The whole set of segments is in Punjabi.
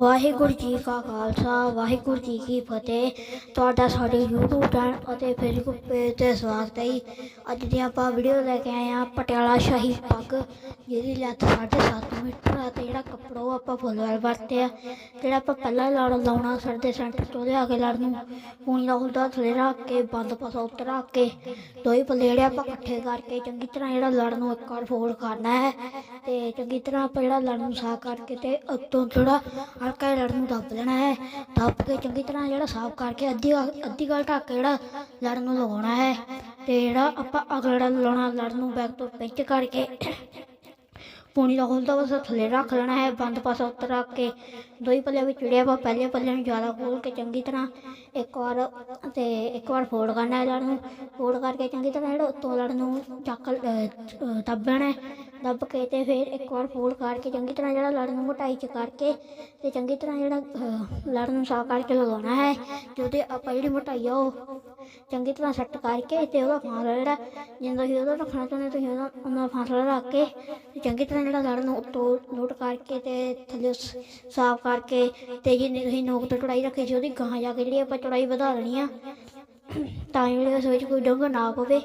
ਵਾਹਿਗੁਰੂ ਜੀ ਕਾ ਖਾਲਸਾ, ਵਾਹਿਗੁਰੂ ਜੀ ਕੀ ਫਤਿਹ। ਤੁਹਾਡਾ ਸਾਡੇ YouTube ਚੈਨਲ ਅਤੇ Facebook ਪੇਜ ਤੇ ਸਵਾਗਤ ਹੈ ਅੱਜ ਦੀ ਆਪਾਂ ਵੀਡੀਓ ਲੈ ਕੇ ਆਏ ਆ ਪਟਿਆਲਾ ਸ਼ਾਹੀ ਪੱਗ, ਜਿਹਦੀ ਲੈਂਥ 7.5 ਮੀਟਰ ਆ ਤੇ ਜਿਹੜਾ ਕੱਪੜਾ ਉਹ ਆਪਾਂ ਫੁੱਲਵਾਲ ਆ ਜਿਹੜਾ ਆਪਾਂ ਪਹਿਲਾਂ ਲੜ ਲਾਉਣਾ ਸਰਦੇ ਸੈਂਟਰ ਤੋਂ ਆ ਕੇ ਲੜ ਨੂੰ ਪੂਣੀ ਦਾ ਉਲਟਾ ਥੱਲੇ ਰੱਖ ਕੇ, ਬੰਦ ਪਾਸਾ ਉੱਤੇ ਰੱਖ ਕੇ ਦੋਈ ਪੱਲੇ ਜਿਹੜੇ ਆਪਾਂ ਇਕੱਠੇ ਕਰਕੇ ਚੰਗੀ ਤਰ੍ਹਾਂ ਜਿਹੜਾ ਲੜ ਨੂੰ ਇੱਕ ਵਾਰ ਫੋਲਡ ਕਰਨਾ ਹੈ। ਤੇ ਚੰਗੀ ਤਰ੍ਹਾਂ ਆਪਾਂ ਜਿਹੜਾ ਲੜ ਨੂੰ ਸਾਫ਼ ਕਰਕੇ ਤੇ ਉੱਤੋਂ ਥੋੜਾ ਹਲਕਾ ਲੜ ਨੂੰ ਦੱਬ ਲੈਣਾ ਹੈ, ਦੱਬ ਕੇ ਚੰਗੀ ਤਰ੍ਹਾਂ ਜਿਹੜਾ ਸਾਫ਼ ਕਰਕੇ ਅੱਧੀ ਅੱਧੀ ਗੱਲ ਢੱਕ ਕੇ ਜਿਹੜਾ ਲੜ ਨੂੰ ਲਗਾਉਣਾ ਹੈ ਤੇ ਜਿਹੜਾ ਆਪਾਂ ਅਗਲਾ ਲਾਉਣਾ ਲੜ ਨੂੰ ਬੈਕ ਤੋਂ ਪਿੰਚ ਕਰਕੇ ਪੂਣੀ ਦਾ ਖੋਲਦਾ ਬਸ ਥੱਲੇ ਰੱਖ ਲੈਣਾ ਹੈ, ਬੰਦ ਪਾਸਾ ਉੱਤੇ ਰੱਖ ਕੇ ਦੋਈ ਪੱਲੇ ਵਿੱਚ ਜਿਹੜੇ ਆਪਾਂ ਪਹਿਲੇ ਪੱਲੇ ਨੂੰ ਜ਼ਿਆਦਾ ਖੋਲ ਕੇ ਚੰਗੀ ਤਰ੍ਹਾਂ ਇੱਕ ਵਾਰ ਤੇ ਇੱਕ ਵਾਰ ਫੋਲਡ ਕਰਨਾ ਹੈ ਲੜ ਨੂੰ ਫੋਲਡ ਕਰਕੇ ਚੰਗੀ ਤਰ੍ਹਾਂ ਜਿਹੜਾ ਉੱਤੋਂ ਲੜ ਨੂੰ ਚੱਕ ਦੱਬਣਾ ਦੱਬ ਕੇ ਤੇ ਫਿਰ ਇੱਕ ਵਾਰ ਫੋਲਡ ਕਰਕੇ ਚੰਗੀ ਤਰ੍ਹਾਂ ਜਿਹੜਾ ਲੜ ਨੂੰ ਮੋਟਾਈ ਚ ਕਰਕੇ ਤੇ ਚੰਗੀ ਤਰ੍ਹਾਂ ਜਿਹੜਾ ਲੜ ਨੂੰ ਸਾਫ਼ ਕਰਕੇ ਲਗਾਉਣਾ ਹੈ ਤੇ ਉਹਦੇ ਆਪਾਂ ਜਿਹੜੀ ਮੋਟਾਈ ਆ ਉਹ ਚੰਗੀ ਤਰ੍ਹਾਂ ਸੈੱਟ ਕਰਕੇ ਤੇ ਉਹਦਾ ਫਾਸਲਾ ਜਿਹੜਾ ਜਿੰਦਾ ਹੀ ਉਹਦਾ ਰੱਖਣਾ ਚਾਹੁੰਦੇ ਤੁਸੀਂ, ਉਹਦਾ ਉਹਨਾਂ ਫਾਸਲਾ ਰੱਖ ਕੇ ਤੇ ਚੰਗੀ ਤਰ੍ਹਾਂ ਜਿਹੜਾ ਲੜ ਨੂੰ ਉੱਤੋਂ ਲੋਟ ਕਰਕੇ ਤੇ ਥੱਲੇ ਸਾਫ਼ ਕਰਕੇ ਤੇ ਜਿੰਨੀ ਤੁਸੀਂ ਨੋਕ ਤੋਂ ਚੜਾਈ ਰੱਖੀ ਸੀ ਉਹਦੀ ਗਾਂ ਜਾ ਕੇ ਜਿਹੜੀ ਆਪਾਂ ਚੜਾਈ ਵਧਾ ਲੈਣੀ ਆ, ਤਾਂ ਜਿਹੜੇ ਉਸ ਵਿੱਚ ਕੋਈ ਡੰਗ ਨਾ ਪਵੇ।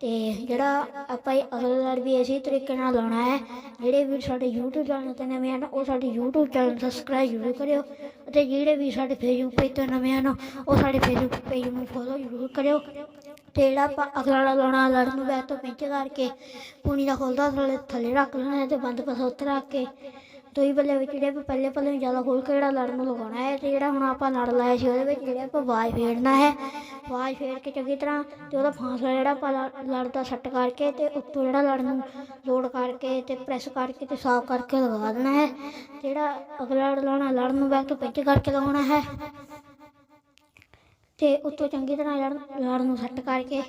ਤੇ ਜਿਹੜਾ ਆਪਾਂ ਇਹ ਅਗਲਾ ਲੜ ਵੀ ਇਸੇ ਤਰੀਕੇ ਨਾਲ ਲਾਉਣਾ ਹੈ, ਜਿਹੜੇ ਵੀ ਸਾਡੇ YouTube ਚੈਨਲ ਤੇ ਨਵੇਂ ਹਨ, ਉਹ ਸਾਡੇ YouTube ਚੈਨਲ ਸਬਸਕ੍ਰਾਈਬ ਜ਼ਰੂਰ ਕਰਿਓ ਅਤੇ ਜਿਹੜੇ ਵੀ ਸਾਡੇ Facebook ਪੇਜ 'ਤੇ ਨਵੇਂ ਹਨ, ਉਹ ਸਾਡੇ Facebook ਪੇਜ ਨੂੰ ਫੋਲੋ ਜ਼ਰੂਰ ਕਰਿਓ ਤੇ ਜਿਹੜਾ ਆਪਾਂ ਅਗਲਾ ਲਾਉਣਾ ਲੜ ਨੂੰ ਬੈਕ ਤੋਂ ਪਿੰਚ ਕਰਕੇ, ਪੂਣੀ ਦਾ ਖੋਲਦਾ ਥੱਲੇ ਰੱਖ ਲੈਣਾ ਹੈ ਤੇ ਬੰਦ ਪਾਸਾ ਉੱਤੇ ਰੱਖ ਕੇ ਦੋਈ ਪੱਲੇ ਵਿੱਚ ਜਿਹੜੇ ਆਪਾਂ ਪਹਿਲੇ ਪੱਲੇ ਜ਼ਿਆਦਾ ਖੋਲ ਕੇ ਜਿਹੜਾ ਲੜਨ ਨੂੰ ਲਗਾਉਣਾ ਹੈ ਤੇ ਜਿਹੜਾ ਹੁਣ ਆਪਾਂ ਲੜ ਲਾਇਆ ਸੀ ਉਹਦੇ ਵਿੱਚ ਜਿਹੜੇ ਆਪਾਂ ਆਵਾਜ਼ ਫੇਰਨਾ ਹੈ, ਆਵਾਜ਼ ਫੇਰ ਕੇ ਚੰਗੀ ਤਰ੍ਹਾਂ ਤੇ ਉਹਦਾ ਫਾਸਲਾ ਜਿਹੜਾ ਆਪਾਂ ਲੜ- ਲੜ ਦਾ ਸੈੱਟ ਕਰਕੇ ਤੇ ਉੱਤੋਂ ਜਿਹੜਾ ਲੜਨ ਨੂੰ ਲੋਡ ਕਰਕੇ ਤੇ ਪ੍ਰੈਸ ਕਰਕੇ ਤੇ ਸਾਫ਼ ਕਰਕੇ ਲਗਾ ਦੇਣਾ ਹੈ ਜਿਹੜਾ ਅਗਲਾ ਲੜ ਲਾਉਣਾ, ਲੜਨ ਨੂੰ ਬੈਕ ਤੋਂ ਪਿੰਚ ਕਰਕੇ ਲਗਾਉਣਾ ਹੈ ਤੇ ਉੱਤੋਂ ਚੰਗੀ ਤਰ੍ਹਾਂ ਲੜ ਲੜ ਨੂੰ ਸੱਟ ਕਰਕੇ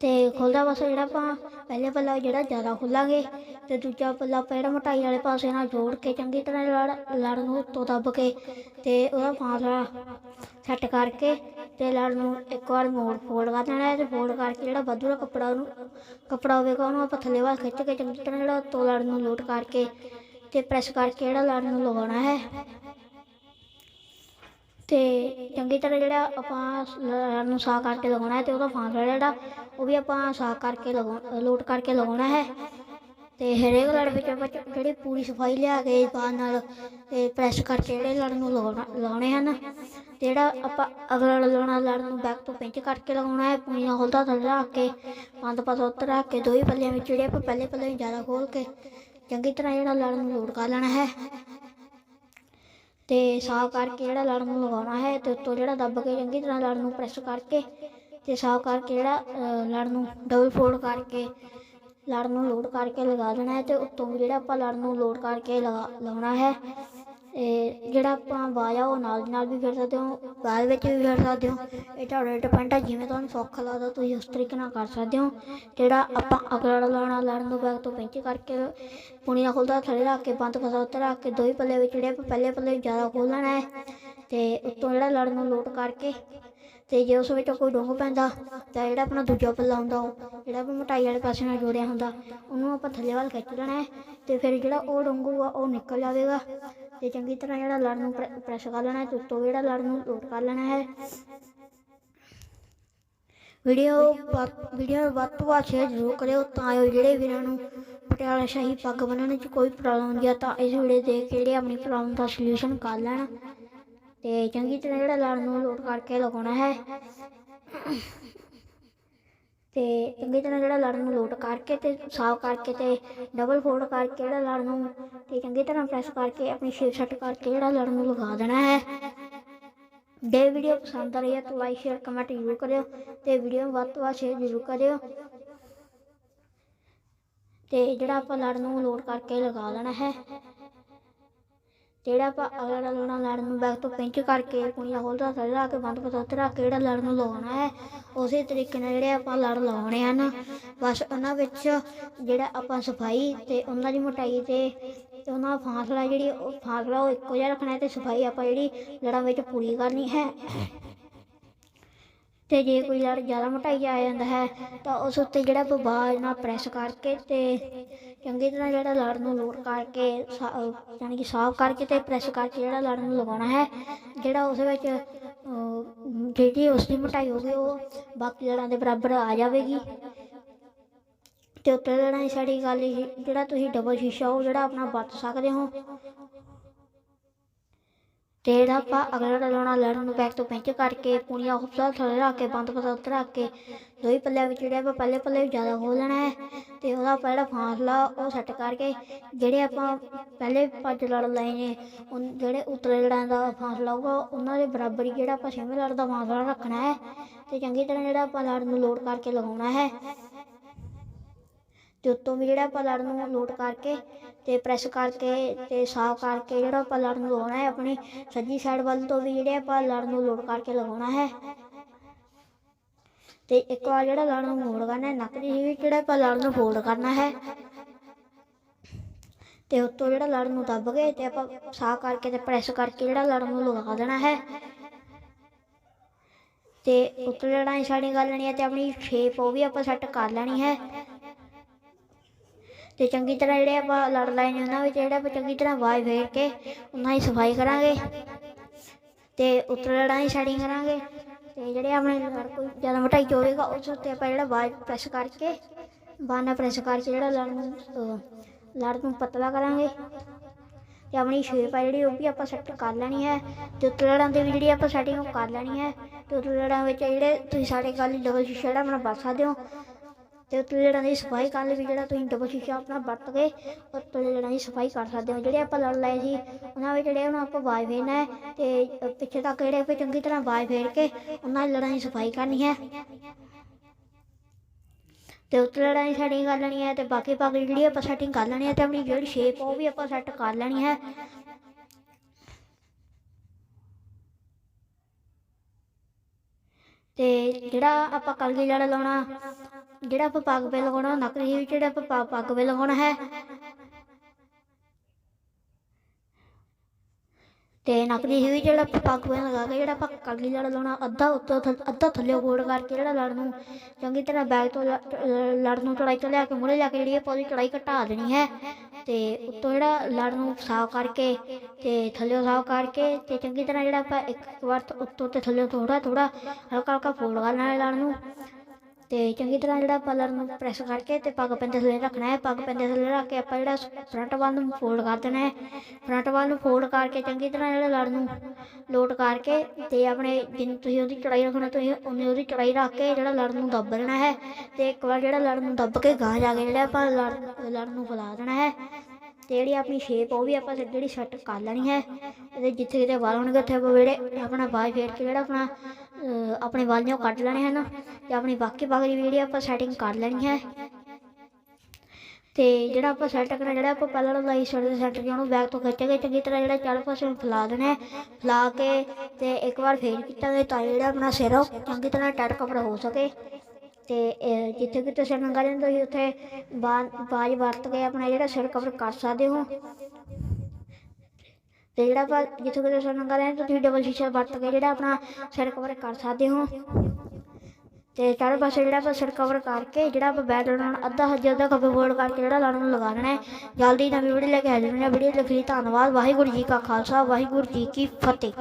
ਤੇ ਖੁੱਲਦਾ ਪਾਸਾ ਜਿਹੜਾ ਆਪਾਂ ਪਹਿਲੇ ਪੱਲਾ ਜਿਹੜਾ ਜ਼ਿਆਦਾ ਖੁੱਲਾਂਗੇ ਤੇ ਦੂਜਾ ਪੱਲਾ ਆਪਾਂ ਜਿਹੜਾ ਮੋਟਾਈ ਵਾਲੇ ਪਾਸੇ ਨਾਲ ਜੋੜ ਕੇ ਚੰਗੀ ਤਰ੍ਹਾਂ ਲੜ ਲੜ ਨੂੰ ਉੱਤੋਂ ਦੱਬ ਕੇ ਤੇ ਉਹਦਾ ਫਾਸਲਾ ਸੈੱਟ ਕਰਕੇ ਤੇ ਲੜ ਨੂੰ ਇੱਕ ਵਾਰ ਮੋੜ ਫੋਲਡ ਕਰ ਦੇਣਾ ਹੈ ਤੇ ਫੋਲਡ ਕਰਕੇ ਜਿਹੜਾ ਵਾਧੂ ਦਾ ਕੱਪੜਾ ਉਹਨੂੰ, ਕੱਪੜਾ ਹੋਵੇਗਾ ਉਹਨੂੰ ਆਪਾਂ ਥੱਲੇ ਵੱਲ ਖਿੱਚ ਕੇ ਚੰਗੀ ਤਰ੍ਹਾਂ ਜਿਹੜਾ ਉੱਤੋਂ ਲੜ ਨੂੰ ਲੋਟ ਕਰਕੇ ਤੇ ਪ੍ਰੈਸ ਕਰਕੇ ਜਿਹੜਾ ਲੜ ਨੂੰ ਲਗਾਉਣਾ ਹੈ। ਤੇ ਚੰਗੀ ਤਰ੍ਹਾਂ ਜਿਹੜਾ ਆਪਾਂ ਲੜ ਨੂੰ ਸਾਫ਼ ਕਰਕੇ ਲਗਾਉਣਾ ਹੈ ਤੇ ਉਹਦਾ ਫਾਸਲਾ ਜਿਹੜਾ, ਉਹ ਵੀ ਆਪਾਂ ਸਾਫ਼ ਕਰਕੇ ਲਗਾਉਣਾ ਲੋਟ ਕਰਕੇ ਲਗਾਉਣਾ ਹੈ। ਤੇ ਹਰੇਕ ਲੜ ਵਿੱਚ ਆਪਾਂ ਜਿਹੜੀ ਪੂਰੀ ਸਫ਼ਾਈ ਲਿਆ ਕੇ ਬਾਅਦ ਨਾਲ ਤੇ ਪ੍ਰੈਸ ਕਰਕੇ ਜਿਹੜੇ ਲੜ ਨੂੰ ਲਗਾਉਣਾ, ਲਗਾਉਣੇ ਹਨ, ਤੇ ਜਿਹੜਾ ਆਪਾਂ ਅਗਲਾ ਲੜਨਾ ਲੜ ਨੂੰ ਬੈਕ ਤੋਂ ਪਿੰਚ ਕਰਕੇ ਲਗਾਉਣਾ ਹੈ, ਪੂਰੀਆਂ ਖੋਲਦਾ ਥੱਲੇ ਰੱਖ ਕੇ ਬੰਦ ਪਾਸਾ ਉੱਤਰ ਰੱਖ ਕੇ ਦੋਈ ਪੱਲਿਆਂ ਵਿੱਚ ਜਿਹੜੇ ਆਪਾਂ ਪਹਿਲੇ ਪੱਲੇ ਨੂੰ ਜ਼ਿਆਦਾ ਖੋਲ ਕੇ, ਚੰਗੀ ਤਰ੍ਹਾਂ ਜਿਹੜਾ ਲੜ ਨੂੰ ਲੋਡ ਕਰ ਲੈਣਾ ਹੈ। ਤੇ ਸਾਫ਼ ਕਰਕੇ ਜਿਹੜਾ ਲੜ ਨੂੰ ਲਗਾਉਣਾ ਹੈ ਤੇ ਉੱਤੋਂ ਜਿਹੜਾ ਦੱਬ ਕੇ ਚੰਗੀ ਤਰ੍ਹਾਂ ਲੜ ਨੂੰ ਪ੍ਰੈਸ ਕਰਕੇ ਤੇ ਸਾਫ਼ ਕਰਕੇ ਜਿਹੜਾ ਲੜ ਨੂੰ ਡਬਲ ਫੋਲਡ ਕਰਕੇ ਲੜ ਨੂੰ ਲੋਡ ਕਰਕੇ ਲਗਾ ਦੇਣਾ ਹੈ ਤੇ ਉੱਤੋਂ ਵੀ ਜਿਹੜਾ ਆਪਾਂ ਲੜ ਨੂੰ ਲੋਡ ਕਰਕੇ ਲਗਾ, ਲਾਉਣਾ ਹੈ। ਤੇ ਜਿਹੜਾ ਆਪਾਂ ਬਾਜਾ ਉਹ ਨਾਲ ਦੀ ਨਾਲ ਵੀ ਫਿਰ ਸਕਦੇ ਹੋ, ਬਾਅਦ ਵਿੱਚ ਵੀ ਫਿਰ ਸਕਦੇ ਹੋ। ਇਹ ਤੁਹਾਡੇ ਡਿਪੈਂਡ ਹੈ ਜਿਵੇਂ ਤੁਹਾਨੂੰ ਸੌਖਾ ਲੱਗਦਾ, ਤੁਸੀਂ ਉਸ ਤਰੀਕੇ ਨਾਲ ਕਰ ਸਕਦੇ ਹੋ। ਜਿਹੜਾ ਆਪਾਂ ਅਗਲਾ ਲਾਉਣਾ ਲੜਨ ਨੂੰ ਬੈਕ ਤੋਂ ਪਿੰਚ ਕਰਕੇ ਪੁਣੀ ਖੋਲਦਾ, ਥੱਲੇ ਰੱਖ ਕੇ, ਬੰਦ ਪਾਸਾ ਉੱਤੇ ਰੱਖ ਕੇ ਦੋਈ ਪੱਲੇ ਵਿੱਚ ਜਿਹੜੇ ਆਪਾਂ ਪਹਿਲੇ ਪੱਲੇ ਜ਼ਿਆਦਾ ਖੋਲ ਹੈ। ਤੇ ਉੱਤੋਂ ਜਿਹੜਾ ਲੜਨ ਨੂੰ ਲੋਟ ਕਰਕੇ ਤੇ ਜੇ ਉਸ ਵਿੱਚ ਕੋਈ ਡੁੰਗ ਪੈਂਦਾ ਤਾਂ ਜਿਹੜਾ ਆਪਣਾ ਦੂਜਾ ਪੱਲਾ ਹੁੰਦਾ, ਉਹ ਜਿਹੜਾ ਵੀ ਮੋਟਾਈ ਵਾਲੇ ਪਾਸੇ ਨਾਲ ਜੋੜਿਆ ਹੁੰਦਾ, ਉਹਨੂੰ ਆਪਾਂ ਥੱਲੇ ਵੱਲ ਖਿੱਚ ਲੈਣਾ ਹੈ ਤੇ ਫਿਰ ਜਿਹੜਾ ਉਹ ਡੁੰਗੂਗਾ ਉਹ ਨਿਕਲ ਜਾਵੇਗਾ ਤੇ ਚੰਗੀ ਤਰ੍ਹਾਂ ਜਿਹੜਾ ਲੜ ਨੂੰ ਪ੍ਰੈਸ ਕਰ ਲੈਣਾ ਹੈ ਤੇ ਉੱਤੋਂ ਜਿਹੜਾ ਲੜ ਨੂੰ ਲੋਟ ਕਰ ਲੈਣਾ ਹੈ। ਵੀਡੀਓ ਵੱਧ- ਵੀਡੀਓ ਵੱਧ ਤੋਂ ਵੱਧ ਸ਼ੇਅਰ ਜ਼ਰੂਰ ਕਰਿਓ ਤਾਂ ਜੋ ਜਿਹੜੇ ਵੀਰਾਂ ਨੂੰ ਪਟਿਆਲਾ ਸ਼ਾਹੀ ਪੱਗ ਬੰਨਣ 'ਚ ਕੋਈ ਪ੍ਰੋਬਲਮ ਹੁੰਦੀ ਆ ਤਾਂ ਇਸ ਵੀਡੀਓ ਦੇਖ ਕੇ ਜਿਹੜੇ ਆਪਣੀ ਪ੍ਰੋਬਲਮ ਦਾ ਸੋਲੂਸ਼ਨ ਕਰ ਲੈਣ। ਤੇ ਚੰਗੀ ਤਰ੍ਹਾਂ ਜਿਹੜਾ ਲੜ ਨੂੰ ਲੋਟ ਕਰਕੇ ਲਗਾਉਣਾ ਹੈ। ਤੇ ਚੰਗੀ ਤਰ੍ਹਾਂ ਜਿਹੜਾ ਲੜ ਨੂੰ ਲੋਟ ਕਰਕੇ ਤੇ ਸਾਫ਼ ਕਰਕੇ ਤੇ ਡਬਲ ਫੋਲਡ ਕਰਕੇ ਜਿਹੜਾ ਲੜ ਨੂੰ ਤੇ ਚੰਗੀ ਤਰ੍ਹਾਂ ਪ੍ਰੈਸ ਕਰਕੇ ਆਪਣੀ ਸ਼ੇਪ ਸੈੱਟ ਕਰਕੇ ਜਿਹੜਾ ਲੜ ਨੂੰ ਲਗਾ ਦੇਣਾ ਹੈ। ਜੇ ਵੀਡੀਓ ਪਸੰਦ ਆ ਰਹੀ ਹੈ ਤਾਂ ਲਾਈਕ ਸ਼ੇਅਰ ਕਮੈਂਟ ਜ਼ਰੂਰ ਕਰਿਓ ਤੇ ਵੀਡੀਓ ਨੂੰ ਵੱਧ ਤੋਂ ਵੱਧ ਸ਼ੇਅਰ ਜ਼ਰੂਰ ਕਰਿਓ। ਤੇ ਜਿਹੜਾ ਆਪਾਂ ਲੜ ਨੂੰ ਲੋਡ ਕਰਕੇ ਲਗਾ ਲੈਣਾ ਹੈ। ਜਿਹੜਾ ਆਪਾਂ ਅਗਲਾ ਲਾਉਣਾ ਲੜ ਨੂੰ ਬੈਕ ਤੋਂ ਪਿੰਚ ਕਰਕੇ ਪੁਣੀਆਂ ਖੋਲਦਾ ਥੱਲੇ ਰੱਖ ਕੇ ਬੰਦ ਪਤਾ ਉੱਤੇ ਰੱਖ ਕੇ ਜਿਹੜਾ ਲੜ ਨੂੰ ਲਗਾਉਣਾ ਹੈ, ਉਸੇ ਤਰੀਕੇ ਨਾਲ ਜਿਹੜੇ ਆਪਾਂ ਲੜ ਲਾਉਣੇ ਹਨ ਬਸ ਉਹਨਾਂ ਵਿੱਚ ਜਿਹੜਾ ਆਪਾਂ ਸਫ਼ਾਈ ਤੇ ਉਹਨਾਂ ਦੀ ਮੋਟਾਈ ਤੇ ਤੇ ਉਹਨਾਂ ਦਾ ਫਾਸਲਾ ਜਿਹੜੀ ਉਹ ਫਾਸਲਾ ਉਹ ਇੱਕੋ ਜਿਹਾ ਰੱਖਣਾ ਹੈ ਤੇ ਸਫ਼ਾਈ ਆਪਾਂ ਜਿਹੜੀ ਲੜਾਂ ਵਿੱਚ ਪੂਰੀ ਕਰਨੀ ਹੈ। ਤੇ ਜੇ ਕੋਈ ਲੜ ਜ਼ਿਆਦਾ ਮੋਟਾਈ ਆ ਜਾਂਦਾ ਹੈ, ਤਾਂ ਉਸ ਉੱਤੇ ਜਿਹੜਾ ਆਪਾਂ ਬਾਜ ਨਾਲ ਪ੍ਰੈਸ ਕਰਕੇ ਤੇ ਚੰਗੀ ਤਰ੍ਹਾਂ ਜਿਹੜਾ ਲੜ ਨੂੰ ਲੋਡ ਕਰਕੇ ਸਾ- ਯਾਨੀ ਕਿ ਸਾਫ਼ ਕਰਕੇ ਤੇ ਪ੍ਰੈਸ ਕਰਕੇ ਜਿਹੜਾ ਲੜ ਨੂੰ ਲਗਾਉਣਾ ਹੈ, ਜਿਹੜਾ ਉਸ ਵਿੱਚ ਜਿਹੜੀ ਉਸ ਦੀ ਮੋਟਾਈ ਹੋਵੇ ਉਹ ਬਾਕੀ ਲੜਾਂ ਦੇ ਬਰਾਬਰ ਆ ਜਾਵੇਗੀ। ਤੇ ਉੱਤੇ ਜਿਹੜਾ ਸਾਡੀ ਗੱਲ ਜਿਹੜਾ ਤੁਸੀਂ ਡਬਲ ਸ਼ੀਸ਼ਾ ਉਹ ਜਿਹੜਾ ਆਪਣਾ ਵਰਤ ਸਕਦੇ ਹੋ ਤੇ ਜਿਹੜਾ ਆਪਾਂ ਅਗਲਾ ਲਾਉਣਾ ਲੜਨ ਨੂੰ ਬੈਕ ਤੋਂ ਪਿੰਚ ਕਰਕੇ ਪੂਣੀਆਂ ਹੁੱਸਾ ਥੱਲੇ ਰੱਖ ਕੇ, ਬੰਦ ਪਤਾ ਉੱਤੇ ਰੱਖ ਕੇ ਦੋਈ ਪੱਲਿਆਂ ਵਿੱਚ ਜਿਹੜੇ ਆਪਾਂ ਪਹਿਲੇ ਪੱਲੇ ਵਿੱਚ ਜ਼ਿਆਦਾ ਖੋਲ ਲੈਣਾ ਹੈ ਤੇ ਉਹਦਾ ਆਪਾਂ ਜਿਹੜਾ ਫਾਸਲਾ ਉਹ ਸੈੱਟ ਕਰਕੇ ਜਿਹੜੇ ਆਪਾਂ ਪਹਿਲੇ ਪੰਜ ਲੜ ਲਏ ਨੇ ਜਿਹੜੇ ਉਤਲੇ ਲੜਾਂ ਦਾ ਫਾਸਲਾ ਹੋਊਗਾ, ਉਹਨਾਂ ਦੇ ਬਰਾਬਰ ਹੀ ਜਿਹੜਾ ਆਪਾਂ ਛੇਵੇਂ ਲੜ ਦਾ ਫਾਸਲਾ ਰੱਖਣਾ ਹੈ ਤੇ ਚੰਗੀ ਤਰ੍ਹਾਂ ਜਿਹੜਾ ਆਪਾਂ ਲੜ ਨੂੰ ਲੋਡ ਕਰਕੇ ਲਗਾਉਣਾ ਹੈ ਤੇ ਉੱਤੋਂ ਵੀ ਜਿਹੜਾ ਆਪਾਂ ਲੜ ਨੂੰ ਲੋਡ ਕਰਕੇ ਤੇ ਪ੍ਰੈਸ ਕਰਕੇ ਤੇ ਸਾਫ਼ ਕਰਕੇ ਜਿਹੜਾ ਆਪਾਂ ਲੜ ਨੂੰ ਲਗਾਉਣਾ ਹੈ, ਆਪਣੀ ਸੱਜੀ ਸਾਈਡ ਵੱਲ ਤੋਂ ਵੀ ਜਿਹੜੇ ਆਪਾਂ ਲੜ ਨੂੰ ਲੋਡ ਕਰਕੇ ਲਗਾਉਣਾ ਹੈ। ਤੇ ਇੱਕ ਵਾਰ ਜਿਹੜਾ ਲੜ ਨੂੰ ਮੋੜ ਕਰਨਾ ਹੈ, ਨੱਕ ਦੀ ਵੀ ਜਿਹੜਾ ਆਪਾਂ ਲੜ ਨੂੰ ਫੋਲਡ ਕਰਨਾ ਹੈ। ਤੇ ਉੱਤੋਂ ਜਿਹੜਾ ਲੜ ਨੂੰ ਦੱਬ ਕੇ ਤੇ ਆਪਾਂ ਸਾਫ਼ ਕਰਕੇ ਤੇ ਪ੍ਰੈਸ ਕਰਕੇ ਜਿਹੜਾ ਲੜ ਨੂੰ ਲਗਾ ਦੇਣਾ ਹੈ। ਤੇ ਉੱਤੋਂ ਜਿਹੜਾ ਸਾਡੀ ਗੱਲ ਲੈਣੀ ਹੈ ਤੇ ਆਪਣੀ ਸ਼ੇਪ ਉਹ ਵੀ ਆਪਾਂ ਸੈੱਟ ਕਰ ਲੈਣੀ ਹੈ। ਤੇ ਚੰਗੀ ਤਰ੍ਹਾਂ ਜਿਹੜੇ ਆਪਾਂ ਲੜ ਲਾਏ ਨੇ ਉਹਨਾਂ ਵਿੱਚ ਜਿਹੜਾ ਆਪਾਂ ਚੰਗੀ ਤਰ੍ਹਾਂ ਵਾਈ ਫੇਰ ਕੇ, ਉਹਨਾਂ ਦੀ ਸਫ਼ਾਈ ਕਰਾਂਗੇ ਤੇ ਉੱਤਰ ਲੜਾਂ ਦੀ ਸੈਟਿੰਗ ਕਰਾਂਗੇ ਤੇ ਜਿਹੜੇ ਆਪਣੇ ਲੜ ਕੋਈ ਜ਼ਿਆਦਾ ਮੋਟਾਈ ਹੋਵੇਗਾ ਉਸ ਉੱਤੇ ਆਪਾਂ ਜਿਹੜਾ ਵਾਈ ਪ੍ਰੈਸ ਕਰਕੇ ਬਾਨਾ ਪ੍ਰੈਸ ਕਰਕੇ ਜਿਹੜਾ ਲੜ ਨੂੰ ਲੜ ਨੂੰ ਪਤਲਾ ਕਰਾਂਗੇ ਤੇ ਆਪਣੀ ਸ਼ੇਪ ਆ ਜਿਹੜੀ ਉਹ ਵੀ ਆਪਾਂ ਸੈੱਟ ਕਰ ਲੈਣੀ ਹੈ ਤੇ ਉੱਤਰ ਲੜਾਂ ਦੇ ਵੀ ਜਿਹੜੀ ਆਪਾਂ ਸੈਟਿੰਗ ਉਹ ਕਰ ਲੈਣੀ ਹੈ ਤੇ ਉੱਤਰ ਲੜਾਂ ਵਿੱਚ ਜਿਹੜੇ ਤੁਸੀਂ ਸਾਡੇ ਗੱਲ ਡਬਲ ਸ਼ੀਸ਼ਾ ਜਿਹੜਾ ਆਪਣਾ ਬਸ ਸਕਦੇ ਹੋ ਤੇ ਉੱਤੇ ਦੀ ਸਫ਼ਾਈ ਕਰਨ ਲਈ ਵੀ ਜਿਹੜਾ ਤੁਸੀਂ ਡਬਲ ਸ਼ੀਸ਼ਾ ਆਪਣਾ ਵਰਤ ਕੇ ਉੱਤੇ ਜਿਹੜਾ ਦੀ ਸਫ਼ਾਈ ਕਰ ਸਕਦੇ ਹੋ। ਜਿਹੜੇ ਆਪਾਂ ਲੜ ਲਏ ਸੀ, ਉਹਨਾਂ ਵਿੱਚ ਜਿਹੜੇ ਹੁਣ ਆਪਾਂ ਵਾਜ ਫੇਰਨਾ ਹੈ ਤੇ ਪਿੱਛੇ ਤੱਕ ਜਿਹੜੇ ਆਪਾਂ ਚੰਗੀ ਤਰ੍ਹਾਂ ਵਾਜ ਫੇਰ ਕੇ ਉਹਨਾਂ ਲੜਾਂ ਦੀ ਸਫ਼ਾਈ ਕਰਨੀ ਹੈ। ਤੇ ਉੱਤੇ ਲੜਾਂ ਦੀ ਸੈਟਿੰਗ ਕਰ ਲੈਣੀ ਹੈ ਤੇ ਬਾਕੀ ਬਾਕੀ ਜਿਹੜੀ ਆਪਾਂ ਸੈਟਿੰਗ ਕਰ ਲੈਣੀ ਹੈ ਤੇ ਆਪਣੀ ਜਿਹੜੀ ਸ਼ੇਪ ਉਹ ਵੀ ਆਪਾਂ ਸੈੱਟ ਕਰ ਲੈਣੀ ਹੈ ਤੇ ਜਿਹੜਾ ਆਪਾਂ ਕਲਗੀ ਲੜ ਲਾਉਣਾ, ਜਿਹੜਾ ਆਪਾਂ ਪੱਗ ਪੇ ਲਗਾਉਣਾ ਨਕਲੀ ਦੇ ਜਿਹੜਾ ਆਪਾਂ ਪੱਗ ਪੇ ਲਗਾਉਣਾ ਹੈ। ਤੇ ਨਕਲੀ ਦੀ ਵੀ ਜਿਹੜਾ ਆਪਾਂ ਪੱਗ ਪੇ ਲਗਾ ਕੇ ਜਿਹੜਾ ਆਪਾਂ ਕਲਗੀ ਲੜ ਲਾਉਣਾ, ਅੱਧਾ ਉੱਤੋਂ ਅੱਧਾ ਥੱਲੇ ਗੋੜ ਕਰਕੇ ਜਿਹੜਾ ਲੜ ਨੂੰ ਚੰਗੀ ਤਰ੍ਹਾਂ ਬੈਗ ਤੋਂ ਲੜ ਨੂੰ ਚੜਾਈ ਤੋਂ ਲਿਆ ਕੇ ਮੂਹਰੇ ਲਿਆ ਕੇ ਜਿਹੜੀ ਆਪਾਂ ਉਹਦੀ ਚੜਾਈ ਘਟਾ ਦੇਣੀ ਹੈ। ਤੇ ਉੱਤੋਂ ਜਿਹੜਾ ਲੜ ਨੂੰ ਸਾਫ਼ ਕਰਕੇ ਤੇ ਥੱਲੇ ਸਾਫ਼ ਕਰਕੇ ਤੇ ਚੰਗੀ ਤਰ੍ਹਾਂ ਜਿਹੜਾ ਆਪਾਂ ਇੱਕ ਵਾਰ ਉੱਤੋਂ ਤੇ ਥੱਲੇ ਥੋੜਾ ਥੋੜਾ ਹਲਕਾ ਹਲਕਾ ਫੋਲਡ ਕਰਨਾ ਹੈ ਲੜ ਨੂੰ। ਤੇ ਚੰਗੀ ਤਰ੍ਹਾਂ ਜਿਹੜਾ ਪਲਰ ਨੂੰ ਪ੍ਰੈਸ ਕਰਕੇ ਤੇ ਪੱਗ ਪੈਂਦੇ ਥੱਲੇ ਰੱਖਣਾ ਹੈ, ਪੱਗ ਪੈਂਦੇ ਥੱਲੇ ਰੱਖ ਕੇ ਆਪਾਂ ਜਿਹੜਾ ਫਰੰਟ ਵੱਲ ਨੂੰ ਫੋਲਡ ਕਰ ਦੇਣਾ ਹੈ। ਫਰੰਟ ਵੱਲ ਨੂੰ ਫੋਲਡ ਕਰਕੇ ਚੰਗੀ ਤਰ੍ਹਾਂ ਜਿਹੜਾ ਲੜ ਨੂੰ ਲੋਟ ਕਰਕੇ ਤੇ ਆਪਣੇ ਜਿੰਨੀ ਤੁਸੀਂ ਉਹਦੀ ਚੜਾਈ ਰੱਖਣਾ, ਤੁਸੀਂ ਉਨੀ ਉਹਦੀ ਚੜਾਈ ਰੱਖ ਕੇ ਜਿਹੜਾ ਲੜ ਨੂੰ ਦੱਬ ਦੇਣਾ ਹੈ ਤੇ ਇੱਕ ਵਾਰ ਜਿਹੜਾ ਲੜ ਨੂੰ ਦੱਬ ਕੇ ਗਾਂ ਜਾ ਕੇ ਜਿਹੜਾ ਆਪਾਂ ਲੜ ਲੜ ਨੂੰ ਫੈਲਾ ਦੇਣਾ ਹੈ। ਤੇ ਜਿਹੜੀ ਆਪਣੀ ਸ਼ੇਪ ਉਹ ਵੀ ਆਪਾਂ ਜਿਹੜੀ ਸੈੱਟ ਕਰ ਲੈਣੀ ਹੈ। ਤੇ ਜਿੱਥੇ ਕਿਤੇ ਵਾਲ ਹੋਣਗੇ, ਉੱਥੇ ਆਪਾਂ ਜਿਹੜੇ ਆਪਣਾ ਬਾਜ ਫੇਰ ਕੇ ਜਿਹੜਾ ਆਪਣਾ ਆਪਣੇ ਵਾਲ ਨੇ ਉਹ ਕੱਢ ਲੈਣੇ ਹਨ ਤੇ ਆਪਣੀ ਬਾਕੀ ਬਾਕੀ ਦੀ ਜਿਹੜੀ ਆਪਾਂ ਸੈਟਿੰਗ ਕਰ ਲੈਣੀ ਹੈ। ਤੇ ਜਿਹੜਾ ਆਪਾਂ ਸੈੱਟ ਕਰਨਾ, ਜਿਹੜਾ ਆਪਾਂ ਪਹਿਲਾਂ ਲਾਈ ਛੱਡ ਦੇ ਸੈੱਟ ਉਹਨੂੰ ਬੈਕ ਤੋਂ ਖਿੱਚ ਕੇ ਚੰਗੀ ਤਰ੍ਹਾਂ ਜਿਹੜਾ ਚਾਰ ਪਾਸੇ ਨੂੰ ਫੈਲਾ ਦੇਣਾ ਹੈ। ਫੈਲਾ ਕੇ ਤੇ ਇੱਕ ਵਾਰ ਫੇਰ ਕੀਤਾ ਤੇ ਤਾਂ ਜਿਹੜਾ ਆਪਣਾ ਸਿਰ ਉਹ ਚੰਗੀ ਤਰ੍ਹਾਂ ਟੈਟ ਕਵਰ ਹੋ ਸਕੇ। ਤੇ ਜਿੱਥੇ ਕਿਤੇ ਸਿਰ ਨੰਗਾ ਜਾਂਦਾ ਤੁਸੀਂ ਉੱਥੇ ਬਾਜ ਵਰਤ ਕੇ ਆਪਣਾ ਜਿਹੜਾ ਸਿਰ ਕਵਰ ਕਰ ਸਕਦੇ ਹੋ। ਤੇ ਜਿਹੜਾ ਆਪਾਂ ਜਿੱਥੋਂ ਕਿਤੇ ਸਾਨੂੰ ਨੰਗਾ ਰਹਿੰਦਾ ਤੁਸੀਂ ਡਬਲ ਸ਼ੀਸ਼ਾ ਵਰਤ ਕੇ ਜਿਹੜਾ ਆਪਣਾ ਸਿਰ ਕਵਰ ਕਰ ਸਕਦੇ ਹੋ। ਤੇ ਚਾਰੇ ਪਾਸੇ ਜਿਹੜਾ ਆਪਾਂ ਸਿਰ ਕਵਰ ਕਰਕੇ, ਜਿਹੜਾ ਆਪਾਂ ਬੈਕ ਲਾਉਣ ਅੱਧਾ ਹੱਜ ਅੱਧਾ ਖੱਬੇ ਬੋਰਡ ਕਰਕੇ ਜਿਹੜਾ ਲਾਉਣ ਨੂੰ ਲਗਾ ਦੇਣਾ ਹੈ। ਜਲਦੀ ਨਵੀਂ ਵੀਡੀਓ ਲੈ ਕੇ ਹਾਜ਼ਰ ਹੋਣਾ ਵੀਡੀਓ ਲਿਖ ਲਈ ਧੰਨਵਾਦ। ਵਾਹਿਗੁਰੂ ਜੀ ਕਾ ਖਾਲਸਾ, ਵਾਹਿਗੁਰੂ ਜੀ ਕੀ ਫਤਿਹ।